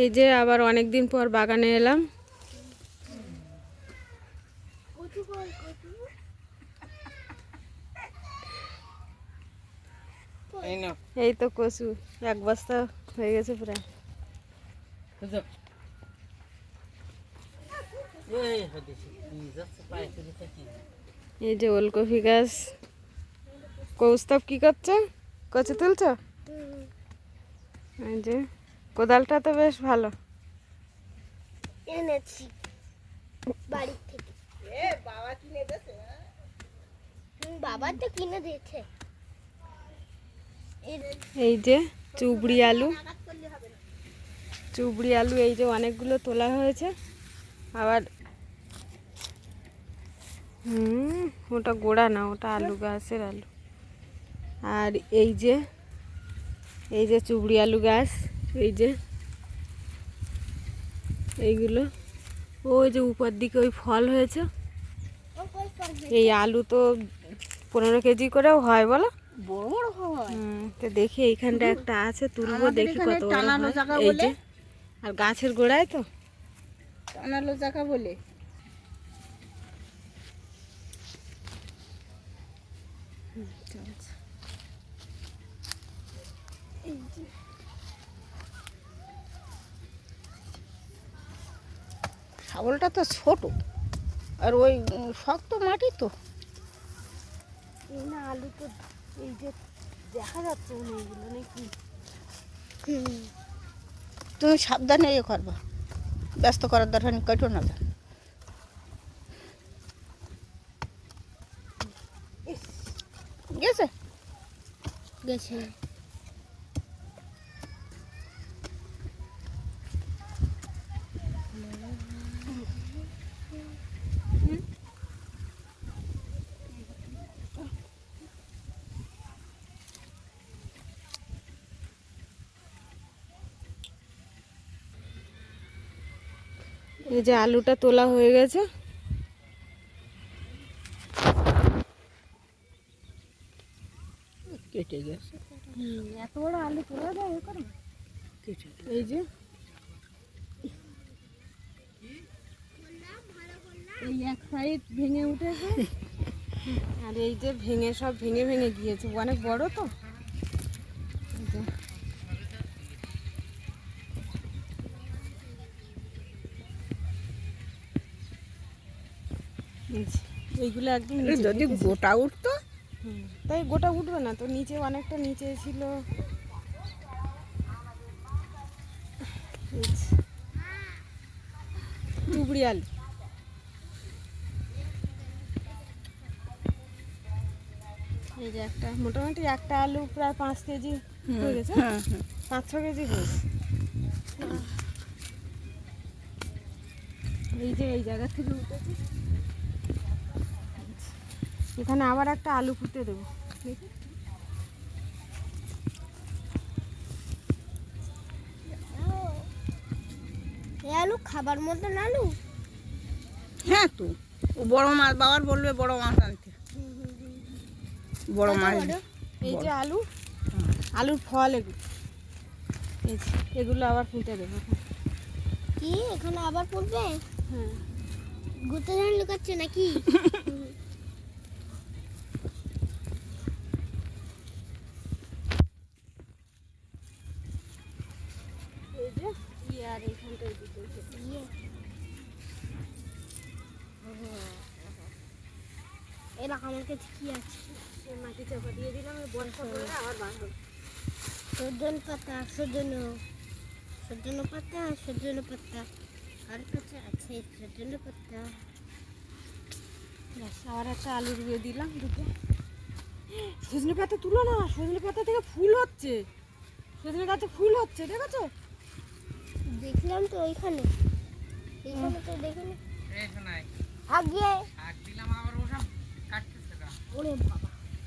এই যে আবার অনেক দিন পর বাগানে এলাম। এই তো কচু এক বস্তা হয়ে গেছে প্রায়। এই যে ওলকপি গাছ। কৌস্তব কি করছ? কচু তুলছো? এই যে। কোদালটা তো বেশ ভালো। এনেছি। বাড়ি থেকে। হুম, বাবা তো কিনে দিয়েছে। এই যে চুবড়ি আলু। চুবড়ি আলু এই যে অনেকগুলো তোলা হয়েছে। আবার হুম ওটা গোড়া না ওটা আলু গাছের আলু। আর এই যে এই যে চুবড়ি আলু গাছ। এই যে এইগুলো। ওই যে উপর দিকে ওই ফল হয়েছে? এই আলু তো পনেরো কেজি করেও হয় বলো? তো দেখি এইখানটা একটা আছে তুলবো দেখি কত এই বলে? যে আর গাছের গোড়ায় তো? টানালো জায়গা বলে। শাবলটা তো ছোট। আর ওই শক্ত মাটি তো। এই না আলু তো এই যে দেখা যাচ্ছে না এইগুলো নাকি। তুমি সাবধানে ইয়ে করবা। ব্যস্ত করার দরকার কেটো না। যান গেছে? গেছে। এই যে আলুটা তোলা হয়ে গেছে। কেটে গেছে। এত বড় আলু তোলা যায় কেটে এই যে। এই এক সাইড ভেঙে উঠেছে। আর এই যে ভেঙে সব ভেঙে ভেঙে গিয়েছে। অনেক বড় তো। এইগুলো একদম যদি গোটা উঠতো? তাই গোটা উঠবে না তো নিচে অনেকটা নিচে ছিল। আলু। এই যে একটা মোটামুটি একটা আলু প্রায় পাঁচ কেজি হয়ে গেছে। হ্যাঁ হ্যাঁ। পাঁচ ছ কেজি হয়েছে এই যে এই জায়গা থেকে উঠেছে। এখানে আবার একটা আলু ফুটে দেবো। দেখি। আলু খাবার মতন আলু? হ্যাঁ তো। ও বড় মাছ বাবার বলবে বড় মাছ আনতে। বড় মাছ এই যে আলু। আলুর ফল এগুলো। এই যে এগুলো আবার ফুটে দেবো। কি? এখানে আবার পড়বে হ্যাঁ। গুতে ধান লুকাচ্ছে নাকি এই যে ইয়ে আর এইখানটায় দিতে। আমার কাছে কি আছে? মাটি চাপা দিয়ে দিলাম বর্ষা পড়লে আবার বার সজন পাতা সজন সজন পাতা সজন পাতা। আর কাছে আছে? সজন পাতা। ব্যাস, আবার একটা আলু রুয়ে দিলাম দুটো। সজনে পাতা তুলো না সজনে পাতা থেকে ফুল হচ্ছে। সজনে গাছে ফুল হচ্ছে দেখেছ? দেখলাম তো ওইখানে এইখানে তো দেখিনি। আগে দিলাম আবার ওসব কাটতেছে ওরে বাবা।